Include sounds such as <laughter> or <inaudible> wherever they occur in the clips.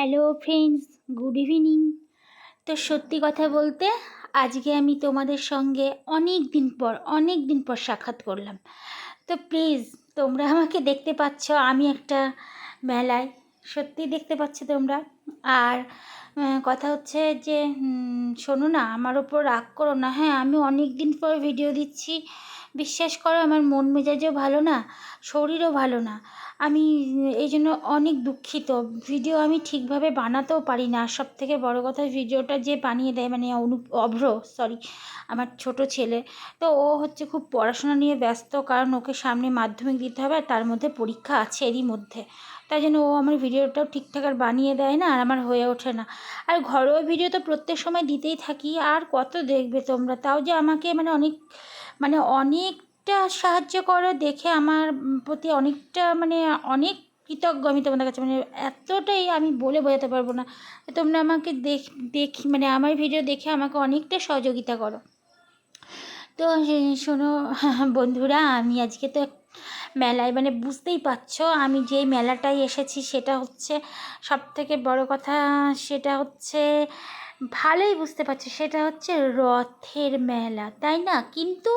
Hello friends good evening তো সত্যি কথা বলতে, আজকে আমি তোমাদের সঙ্গে অনেক দিন পর, অনেক দিন পর সাক্ষাৎ করলাম। তো প্লিজ তোমরা আমাকে দেখতে পাচ্ছ, আমি একটা মেলায়। সত্যি দেখতে পাচ্ছ তোমরা? আর কথা হচ্ছে যে শোনো না, আমার ওপর রাগ করো না। হ্যাঁ আমি অনেক দিন পর ভিডিও দিচ্ছি। বিশ্বাস করো, আমার মন মেজাজও ভালো না, শরীরও ভালো না। আমি এই জন্য অনেক দুঃখিত। ভিডিও আমি ঠিকভাবে বানাতেও পারি না। আর সব থেকে বড়ো কথা, ভিডিওটা যে বানিয়ে দেয় মানে অনু, অভ্র সরি আমার ছোট ছেলে, তো ও হচ্ছে খুব পড়াশোনা নিয়ে ব্যস্ত, কারণ ওকে সামনে মাধ্যমিক দিতে হবে, আর তার মধ্যে পরীক্ষা আছে এরই মধ্যে। তাই জন্য ও আমার ভিডিওটাও ঠিকঠাক আর বানিয়ে দেয় না, আর আমার হয়ে ওঠে না। আর ঘরোয়া ভিডিও তো প্রত্যেক সময় দিতেই থাকি, আর কত দেখবে তোমরা? তাও যে আমাকে মানে অনেক মানে অনেকটা সাহায্য করো দেখে আমার প্রতি অনেকটা মানে অনেক কৃতজ্ঞ আমি তোমাদের কাছে। মানে এতটাই আমি বলে বোঝাতে পারব না। তোমরা আমাকে দেখ, দেখি মানে আমার ভিডিও দেখে আমাকে অনেকটা সহযোগিতা করো। তো শোনো, <laughs> বন্ধুরা, আমি আজকে তো মেলায় মানে বুঝতেই পারছ, আমি যেই মেলাটায় এসেছি সেটা হচ্ছে সব থেকে বড় কথা সেটা হচ্ছে ভালোই বুঝতে পারছি, সেটা হচ্ছে রথের মেলা, তাই না? কিন্তু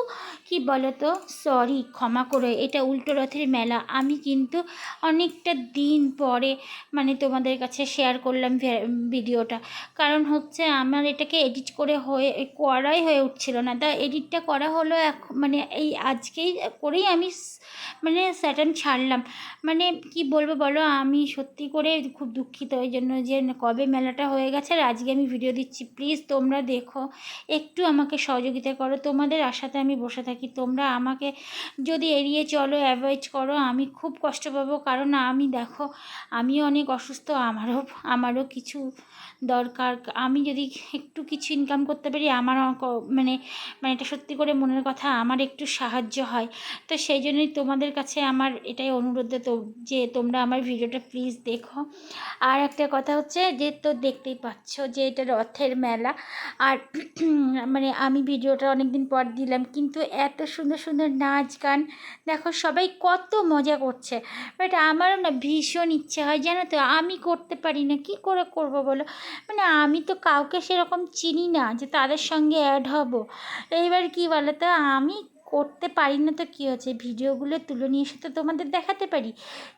কি বলো তো সরি ক্ষমা করে, এটা উল্টো রথের মেলা। আমি কিন্তু অনেকটা দিন পরে মানে তোমাদের কাছে শেয়ার করলাম ভিডিওটা। কারণ হচ্ছে আমার এটাকে এডিট করে হয়ে, করাই হয়ে উঠছিল না। তা এডিটটা করা হলো এখন মানে এই আজকেই করেই আমি মানে স্যাটার্ন ছাড়লাম। মানে কি বলব বলো? আমি সত্যি করে খুব দুঃখিত। ওই জন্য যে কবে মেলাটা হয়ে গেছে আর আজকে আমি ভিডিও দিচ্ছি। প্লিজ তোমরা দেখো, একটু আমাকে সহযোগিতা করো। তোমাদের আশাতে আমি বসে থাকি। তোমরা আমাকে যদি এড়িয়ে চলো অ্যাভয়েড করো, আমি খুব কষ্ট পাবো। কারণ আমি দেখো, আমিও অনেক অসুস্থ, আমারও আমারও কিছু দরকার। আমি যদি একটু কিছু ইনকাম করতে পারি, আমার মানে মানে এটা সত্যি করে মনের কথা, আমার একটু সাহায্য হয়। তো সেই জন্যই তোমাদের কাছে আমার এটাই অনুরোধ তো, যে তোমরা আমার ভিডিওটা প্লিজ দেখো। আর একটা কথা হচ্ছে যে, তো দেখতেই পাচ্ছ যে এটা রথের মেলা। আর <clears throat> মানে আমি ভিডিওটা অনেক দিন পর দিলাম, কিন্তু এত সুন্দর সুন্দর নাচ গান, দেখো সবাই কত মজা করছে। বাট আমারও না ভীষণ ইচ্ছে হয়, জানো তো, আমি করতে পারি না, কি করে করব বলো? মানে আমি তো কাউকে সেরকম চিনি না যে তাদের সঙ্গে অ্যাড হব। এইবার কি বলো তো আমি করতে পারি না তো কী হচ্ছে? ভিডিওগুলো তুলে নিয়ে এসে তো তোমাদের দেখাতে পারি।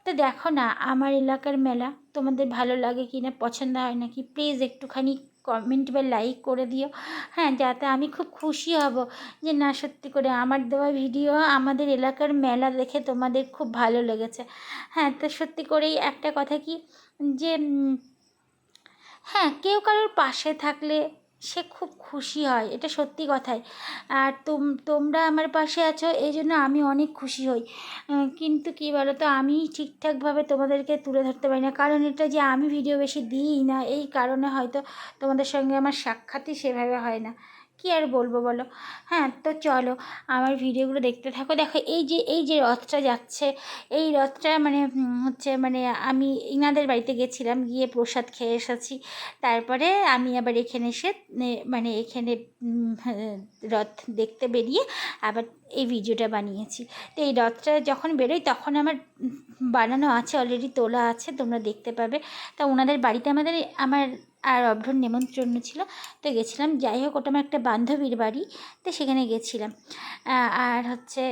তো দেখো না, আমার এলাকার মেলা, তোমাদের ভালো লাগে কি না পছন্দ হয় নাকি প্লিজ একটুখানি কমেন্ট বা লাইক করে দিও। হ্যাঁ যাতে আমি খুব খুশি হব যে, না, সত্যি করে আমার দেওয়া ভিডিও আমাদের এলাকার মেলা দেখে তোমাদের খুব ভালো লেগেছে। হ্যাঁ তো সত্যি করেই একটা কথা কি যে হ্যাঁ কেউ কারোর পাশে থাকলে সে খুব খুশি হয়, এটা সত্যি কথাই। আর তোম, তোমরা আমার পাশে আছো, এই জন্য আমি অনেক খুশি হই। কিন্তু কী বলো তো আমি ঠিকঠাকভাবে তোমাদেরকে তুলে ধরতে পারি না। কারণ এটা যে আমি ভিডিও বেশি দিই না, এই কারণে হয়তো তোমাদের সঙ্গে আমার সাক্ষাৎই সেভাবে হয় না। কি আর বলব বলো? হ্যাঁ তো চলো আমার ভিডিওগুলো দেখতে থাকো। দেখো এই যে এই যে রথটা যাচ্ছে এই রথটা মানে হচ্ছে মানে আমি ইনাদের বাড়িতে গেছিলাম গিয়ে প্রসাদ খেয়ে এসেছি। তারপরে আমি আবার এখানে এসে মানে এখানে হ্যাঁ, রথ দেখতে বেরিয়ে আবার এই ভিডিওটা বানিয়েছি। তো এই রথটা যখন বেরোই তখন আমার বানানো আছে অলরেডি তোলা আছে, তোমরা দেখতে পাবে। তা ওনাদের বাড়িতে আমাদের, আমার আর অভ্রর নেমন্ত্রণ ছিল। তো গেছিলাম, যাই হোক, ওটা আমার একটা বান্ধবীর বাড়ি, তো সেখানে গেছিলাম। আর হচ্ছে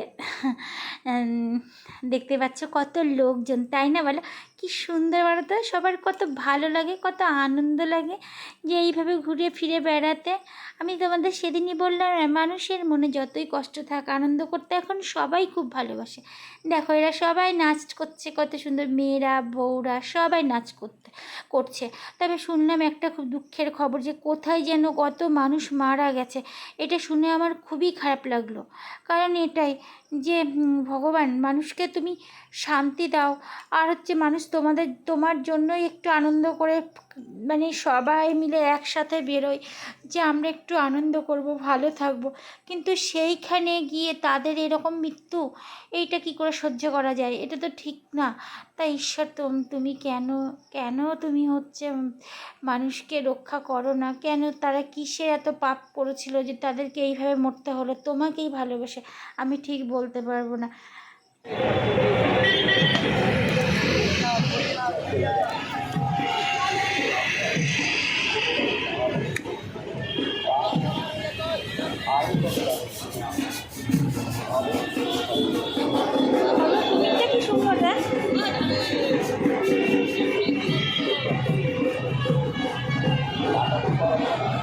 দেখতে পাচ্ছ কত লোকজন, তাই না বলো? কি সুন্দর বলো তো সবার কত ভালো লাগে, কত আনন্দ লাগে যে এইভাবে ঘুরে ফিরে বেড়াতে। আমি তোমাদের সেদিনই বললাম, মানুষের মনে যতই কষ্ট থাক, আনন্দ করতে এখন সবাই খুব ভালোবাসে। দেখো, এরা সবাই নাচ করছে, কত সুন্দর মেয়েরা, বউরা সবাই নাচ করতে, করছে। তবে শুনলাম একটা খুব দুঃখের খবর যে কোথায় যেন কত মানুষ মারা গেছে। এটা শুনে আমার খুবই খারাপ লাগল। কারণ এটাই যে ভগবান, মানুষকে তুমি শান্তি দাও। আর হচ্ছে মানুষ তোমাদের, তোমার জন্যই একটু আনন্দ করে মানে সবাই মিলে একসাথে বেরোয় যে আমরা একটু আনন্দ করব, ভালো থাকব। কিন্তু সেইখানে গিয়ে তাদের এরকম মৃত্যু, এইটা কি করে সহ্য করা যায়? এটা তো ঠিক না। তাই ঈশ্বর তুমি কেন কেন তুমি হচ্ছে মানুষকে রক্ষা করো না? কেন তারা কিসের এত পাপ করেছিল যে তাদেরকে এইভাবে মরতে হলো? তোমাকেই ভালোবেসে। আমি ঠিক বলতে পারব না।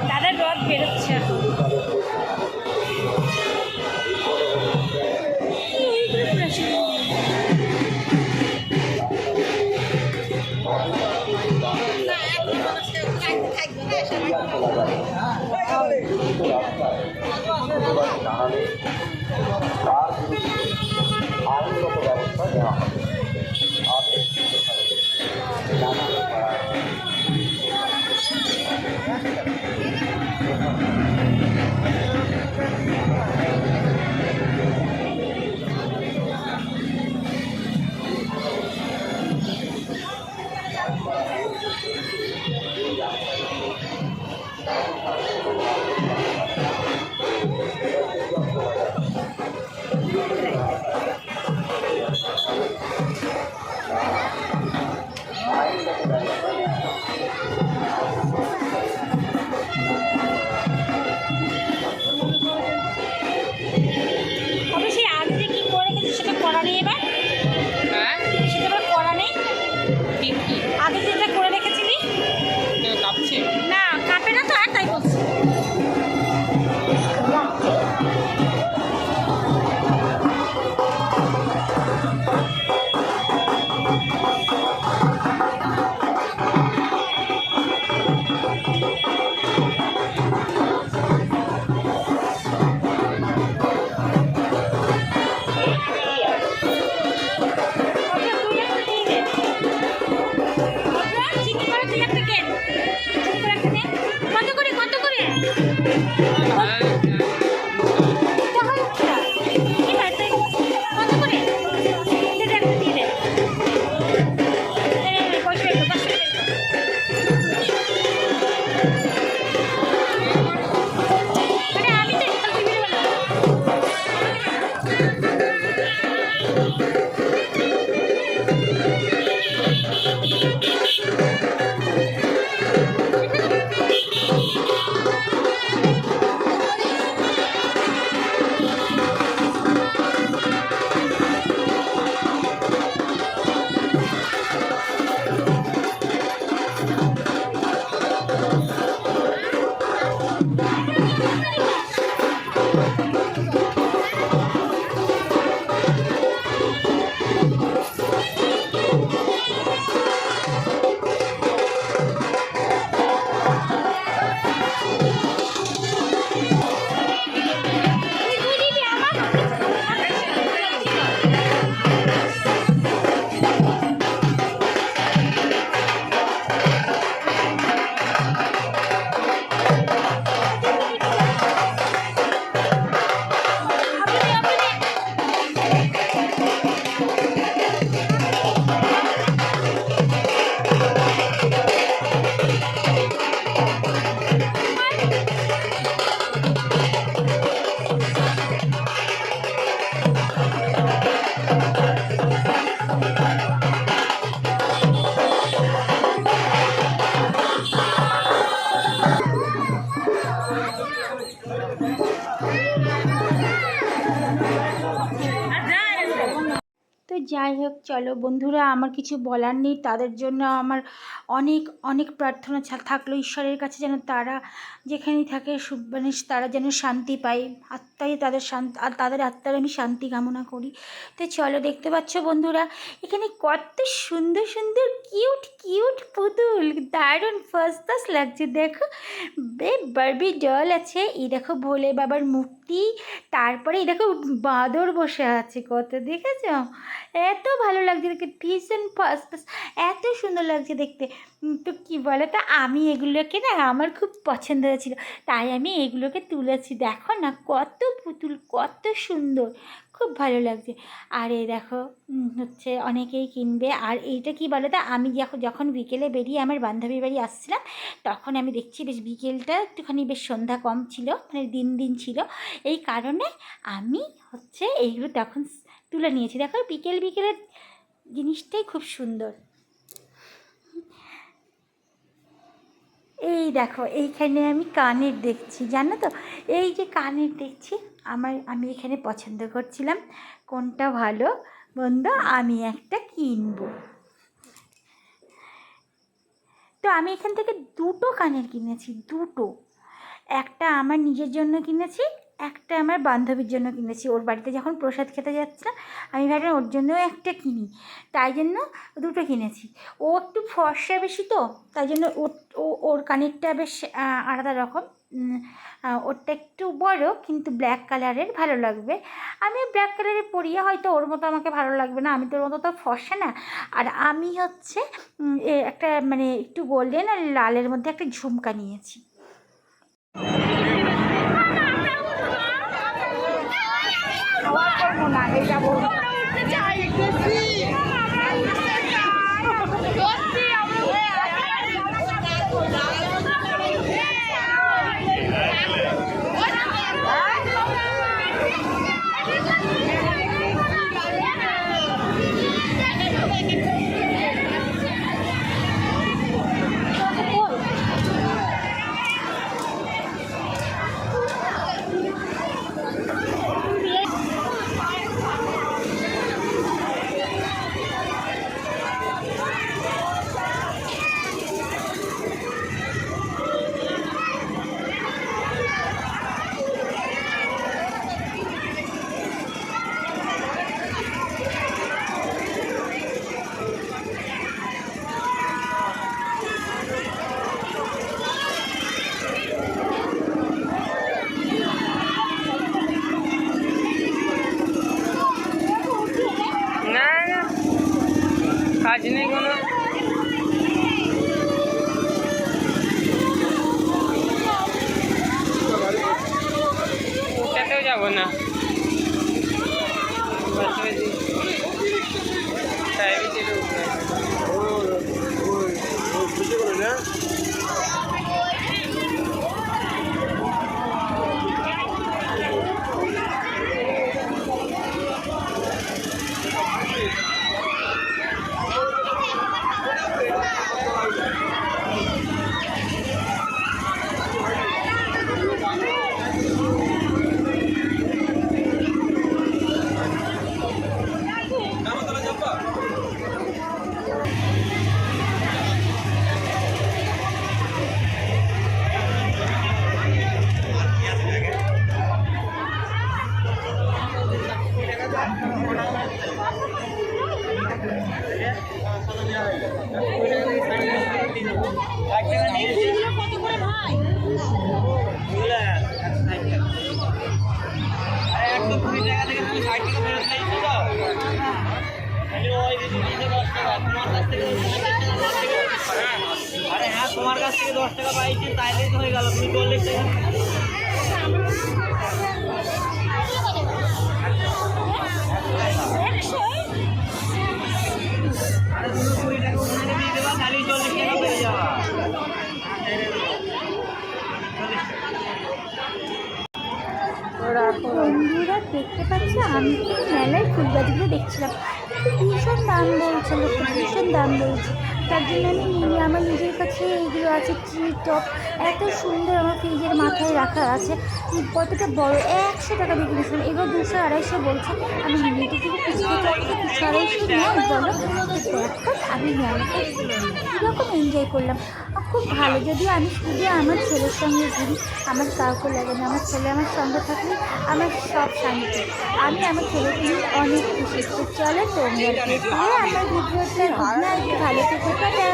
দাদার রথ বেরোচ্ছে এখন। জানালে আইনগত ব্যবস্থা নেওয়া হবে। আদেশ যাই হোক, চলো বন্ধুরা, আমার কিছু বলার নেই। তাদের জন্য আমার অনেক অনেক প্রার্থনা থাকল ঈশ্বরের কাছে, যেন তারা যেখানেই থাকে মানে তারা যেন শান্তি পায়। আত্মায় তাদের শান্তি, আর তাদের আত্মার আমি শান্তি কামনা করি। তো চলো, দেখতে পাচ্ছ বন্ধুরা, এখানে কত সুন্দর সুন্দর কিউট কিউট পুতুল। দারুণ ফার্স্ট ক্লাস লাগছে, দেখো। বে, বারবি ডল আছে, এই দেখো ভোলে বাবার মূর্তি। তারপরে এই দেখো বাঁদর বসে আছে, কত দেখেছ? এত ভালো লাগছে দেখতে ভীষণ ফার্স্ট এত সুন্দর লাগছে দেখতে। তো কি বলে তো, আমি এগুলোকে না, আমার খুব পছন্দ হয়েছিল। তাই আমি এগুলোকে তুলেছি। দেখো না, কত পুতুল, কত সুন্দর খুব ভালো লাগছে। আর এই দেখো হচ্ছে অনেকেই কিনবে। আর এইটা কি বলো তো আমি যখন বিকেলে বেরিয়ে আমার বান্ধবীর বাড়ি আসছিলাম, তখন আমি দেখছি বেশ বিকেলটা একটুখানি বেশ সন্ধ্যা কম ছিল মানে দিন দিন ছিল। এই কারণে আমি হচ্ছে এইগুলো তখন তুলে নিয়েছি। দেখো, বিকেল, বিকেলের জিনিসটাই খুব সুন্দর। এই দেখো, এইখানে আমি কানের দেখছি, জানো তো? এই যে কানের দেখছি আমার, আমি এখানে পছন্দ করছিলাম কোনটা ভালো মন্দ আমি একটা কিনবো। তো আমি এখান থেকে দুটো কানের কিনেছি, দুটো। একটা আমার নিজের জন্য কিনেছি, একটা আমার বান্ধবীর জন্য কিনেছি। ওর বাড়িতে যখন প্রসাদ খেতে যাচ্ছিলাম, আমি ভাবলাম ওর জন্যও একটা কিনি। তাই জন্য দুটো কিনেছি। ও একটু ফর্সা বেশি তো, তাই জন্য ওর ওর কানেরটা বেশ আলাদা রকম। ওরটা একটু বড়, কিন্তু ব্ল্যাক কালারের ভালো লাগবে। আমি ব্ল্যাক কালারের পরিয়ে হয়তো ওর মতো আমাকে ভালো লাগবে না, আমি তো ওর মতো তো ফসে না। আর আমি হচ্ছে একটা মানে একটু গোল্ডেন আর লালের মধ্যে একটা ঝুমকা নিয়েছি। না Yeah. আরে হ্যাঁ তোমার কাছ থেকে দশ টাকা পাইছি, তাইলেই তো হয়ে গেল। তুমি বললে সে ফুল গাছগুলো দেখছিলাম। ভীষণ দাম বলছিল ভীষণ দাম বলছে। তার জন্য আমি নিয়ে, আমার নিজের কাছে এইগুলো আছে ট্রি টপ এত সুন্দর আমার ফ্রিজের মাথায় রাখা আছে। কতটা বড়, একশো টাকা দিয়ে কিনেছিলাম। এবার দুশো আড়াইশো বলছে, আমি নিজে আড়াইশো নেয় বলো। আমি কীরকম এনজয় করলাম। খুব ভালো। যদিও আমি শুধু আমার ছেলের সঙ্গে ঘুরি, আমার কাউকে লাগে না। আমার ছেলে আমার সঙ্গে থাকলে আমার সব শান্তি। আমি আমার ছেলেকে নিয়ে অনেক খুশি। তো চলো দেখো। আমার ভিডিওটা ভালো থেকে।